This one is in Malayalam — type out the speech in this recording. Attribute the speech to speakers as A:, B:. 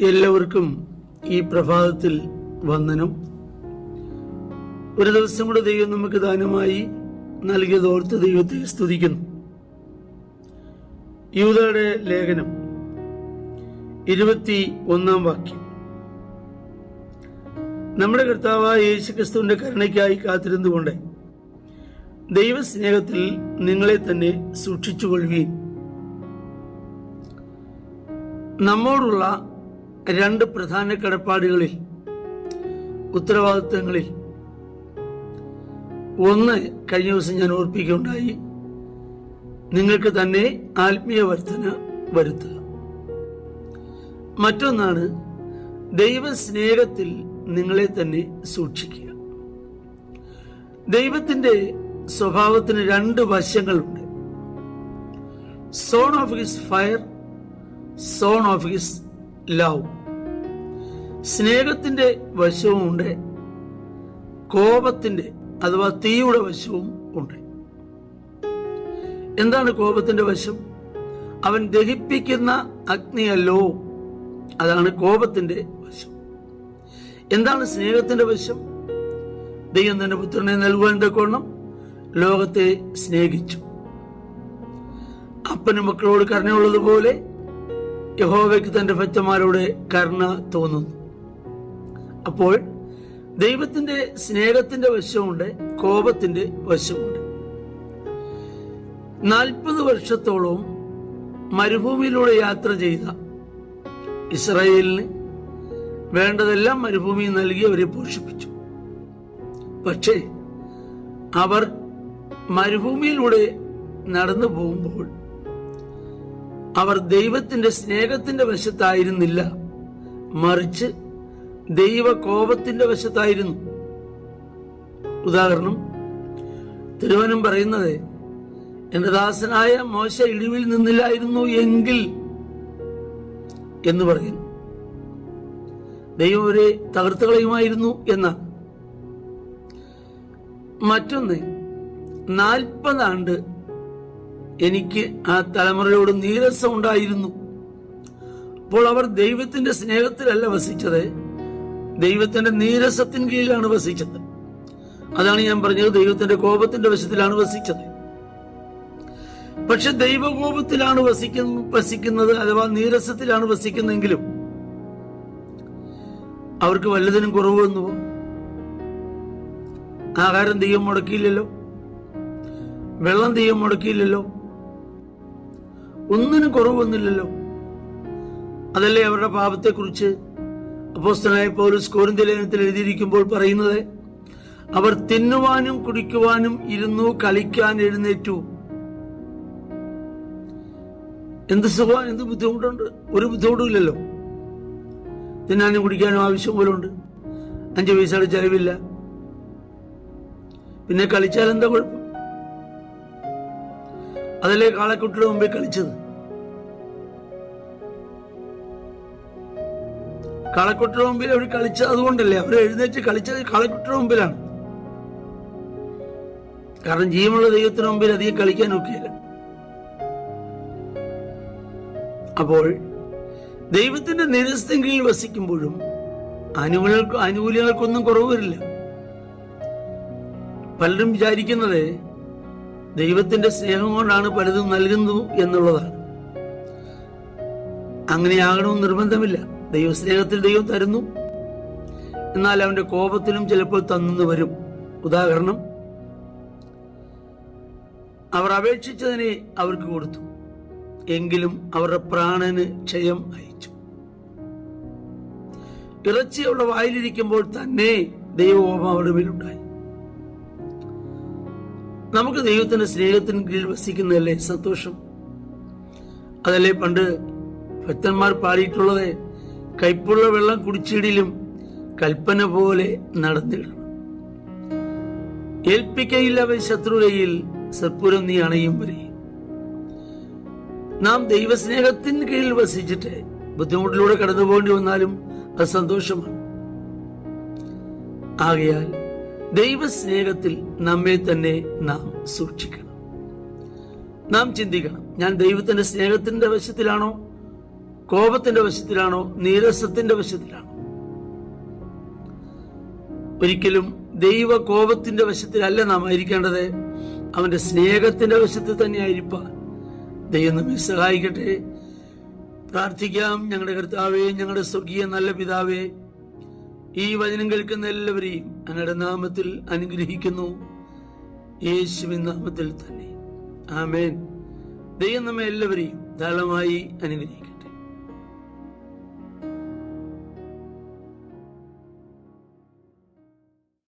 A: എല്ലാവർക്കും ഈ പ്രഭാതത്തിൽ വന്ദനം. ഒരു ദിവസം കൂടെ ദൈവം നമുക്ക് ദാനമായി നൽകിയത് ഓർത്ത് ദൈവത്തെ സ്തുതിക്കുന്നു. യൂതയുടെ ലേഖനം ഇരുപത്തി ഒന്നാം വാക്യം. നമ്മുടെ കർത്താവായ യേശുക്രിസ്തുവിന്റെ കരുണയ്ക്കായി കാത്തിരുന്നുകൊണ്ട് ദൈവസ്നേഹത്തിൽ നിങ്ങളെ തന്നെ സൂക്ഷിച്ചുകൊള്ളുകയും നമ്മോടുള്ള രണ്ട് പ്രധാന കടപ്പാടുകളിൽ ഉത്തരവാദിത്തങ്ങളിൽ. ഒന്ന് കഴിഞ്ഞ ദിവസം ഞാൻ ഓർപ്പിക്കുകയുണ്ടായി നിങ്ങൾക്ക് തന്നെ ആത്മീയ വർധന വരുത്തുക. മറ്റൊന്നാണ് ദൈവസ്നേഹത്തിൽ നിങ്ങളെ തന്നെ സൂക്ഷിക്കുക. ദൈവത്തിന്റെ സ്വഭാവത്തിന് രണ്ട് വശങ്ങളുണ്ട്. Zone of his fire zone of his love സ്നേഹത്തിന്റെ വശവും ഉണ്ട്. കോപത്തിന്റെ അഥവാ തീയുടെ വശവും ഉണ്ട്. എന്താണ് കോപത്തിന്റെ വശം? അവൻ ദഹിപ്പിക്കുന്ന അഗ്നിയല്ലോ. അതാണ് കോപത്തിന്റെ വശം. എന്താണ് സ്നേഹത്തിന്റെ വശം? ദൈവം തന്റെ പുത്രനെ നൽകുവാൻ തക്കോണം ലോകത്തെ സ്നേഹിച്ചു. അപ്പനും മക്കളോട് കരുണയുള്ളതുപോലെ യഹോവയ്ക്ക് തന്റെ ഭക്തന്മാരോട് കരുണ തോന്നുന്നു. അപ്പോൾ ദൈവത്തിന്റെ സ്നേഹത്തിന്റെ വശമുണ്ട് കോപത്തിന്റെ വശമുണ്ട്. നാൽപ്പത് വർഷത്തോളവും മരുഭൂമിയിലൂടെ യാത്ര ചെയ്ത ഇസ്രായേലിന് വേണ്ടതെല്ലാം മരുഭൂമി നൽകി അവരെ പോഷിപ്പിച്ചു. പക്ഷേ അവർ മരുഭൂമിയിലൂടെ നടന്നു പോകുമ്പോൾ അവർ ദൈവത്തിന്റെ സ്നേഹത്തിന്റെ വശത്തായിരുന്നില്ല. മറിച്ച് ദൈവ കോപത്തിന്റെ വശത്തായിരുന്നു. ഉദാഹരണം തിരുവനം പറയുന്നത് എന്റെ ദാസനായ മോശ ഇടിവിൽ നിന്നില്ലായിരുന്നു എങ്കിൽ എന്ന് പറയുന്നു. ദൈവം അവരെ തകർത്തുകളയുമായിരുന്നു എന്ന മറ്റൊന്ന് നാൽപ്പതാണ്ട് എനിക്ക് ആ തലമുറയോട് നീരസം ഉണ്ടായിരുന്നു അപ്പോൾ അവർ ദൈവത്തിന്റെ സ്നേഹത്തിലല്ല വസിച്ചത്. ദൈവത്തിന്റെ നീരസത്തിന് കീഴിലാണ് വസിച്ചത്. അതാണ് ഞാൻ പറഞ്ഞത് ദൈവത്തിന്റെ കോപത്തിന്റെ വശത്തിലാണ് വസിച്ചത്. പക്ഷെ ദൈവകോപത്തിലാണ് വസിക്കുന്ന വസിക്കുന്നത് അഥവാ നീരസത്തിലാണ് വസിക്കുന്നെങ്കിലും അവർക്ക് വല്ലതിനും കുറവ് വന്നു ആഹാരം ദൈവം മുടക്കിയില്ലല്ലോ. വെള്ളം ദൈവം മുടക്കിയില്ലല്ലോ. ഒന്നിനും കുറവ് വന്നില്ലല്ലോ അതല്ലേ അവരുടെ പാപത്തെക്കുറിച്ച് അപ്പോസ്തനായ പൗലോസ് കോരിന്ത്യ ലേഖനത്തിൽ എഴുതിയിരിക്കുമ്പോൾ പറയുന്നത്? അവർ തിന്നുവാനും കുടിക്കുവാനും ഇരുന്നു കളിക്കാൻ എഴുന്നേറ്റു. എന്ത് സുഖം എന്ത് ബുദ്ധിമുട്ടുണ്ട്? ഒരു ബുദ്ധിമുട്ടില്ലല്ലോ തിന്നാനും കുടിക്കാനും ആവശ്യം പോലും ഉണ്ട് അഞ്ചു പൈസയുടെ ചെലവില്ല. പിന്നെ കളിച്ചാൽ എന്താ കുഴപ്പം? അതല്ലേ കാളക്കുട്ടിയുടെ മുമ്പിൽ കളിച്ചത്? കാളക്കുട്ടിയുടെ മുമ്പിൽ അവർ കളിച്ചത് അതുകൊണ്ടല്ലേ അവർ എഴുന്നേറ്റ് കളിച്ചത് കാളക്കുട്ടിയുടെ മുമ്പിലാണ്. കാരണം ജീവനുള്ള ദൈവത്തിന് മുമ്പിൽ അധികം കളിക്കാൻ ഒക്കെയില്ല. അപ്പോൾ ദൈവത്തിന്റെ നിരസ്ഥിൻ കീഴിൽ വസിക്കുമ്പോഴും ആനുകൂല്യങ്ങൾക്ക് ആനുകൂല്യങ്ങൾക്കൊന്നും കുറവ് വരില്ല. പലരും വിചാരിക്കുന്നത് ദൈവത്തിന്റെ സ്നേഹം കൊണ്ടാണ് പലതും നൽകുന്നു എന്നുള്ളതാണ്. അങ്ങനെയാകണമെന്ന് നിർബന്ധമില്ല. ദൈവസ്നേഹത്തിൽ ദൈവം തരുന്നു. എന്നാൽ അവന്റെ കോപത്തിലും ചിലപ്പോൾ തന്നു വരും. ഉദാഹരണം അവർ അപേക്ഷിച്ചതിനെ അവർക്ക് കൊടുത്തു. എങ്കിലും അവരുടെ പ്രാണന് ക്ഷയം അയച്ചു. ഇറച്ചി അവരുടെ വായിലിരിക്കുമ്പോൾ തന്നെ ദൈവകോപം അവരുടെ മേലുണ്ടായി. നമുക്ക് ദൈവത്തിന്റെ സ്നേഹത്തിന് കീഴിൽ വസിക്കുന്നതല്ലേ സന്തോഷം? അതല്ലേ പണ്ട് ഭക്തന്മാർ പാടിയിട്ടുള്ളത്? കൈപ്പുള്ള വെള്ളം കുടിച്ചിടിലും കൽപ്പന പോലെ നടന്നിടണം. ഏൽപ്പിക്കയില്ലവൻ ശത്രുകയിൽ സർപ്പുരം നീ അണയും വരെയും നാം ദൈവസ്നേഹത്തിന് കീഴിൽ വസിച്ചിട്ട് ബുദ്ധിമുട്ടിലൂടെ കടന്നു പോകേണ്ടി വന്നാലും അത് സന്തോഷമാണ്. ആകയാൽ ദൈവസ്നേഹത്തിൽ നമ്മെ തന്നെ നാം സൂക്ഷിക്കണം. നാം ചിന്തിക്കണം ഞാൻ ദൈവത്തിന്റെ സ്നേഹത്തിന്റെ വശത്തിലാണോ? കോപത്തിന്റെ വശത്തിലാണോ? നീരസത്തിന്റെ വശത്തിലാണോ? ഒരിക്കലും ദൈവ കോപത്തിന്റെ വശത്തിലല്ല നാം ആയിരിക്കേണ്ടത്. അവന്റെ സ്നേഹത്തിന്റെ വശത്ത് തന്നെ ആയിരിക്കാൻ ദൈവം നമ്മെ സഹായിക്കട്ടെ. പ്രാർത്ഥിക്കാം ഞങ്ങളുടെ കർത്താവേ ഞങ്ങളുടെ സ്വർഗീയ നല്ല പിതാവേ. ഈ വചനം കേൾക്കുന്ന എല്ലാവരെയും അങ്ങയുടെ നാമത്തിൽ അനുഗ്രഹിക്കുന്നു. യേശുവിൻ നാമത്തിൽ തന്നെ. ആമേൻ. ദൈവം നമ്മെ എല്ലാവരെയും ധാരാളമായി അനുഗ്രഹിക്കും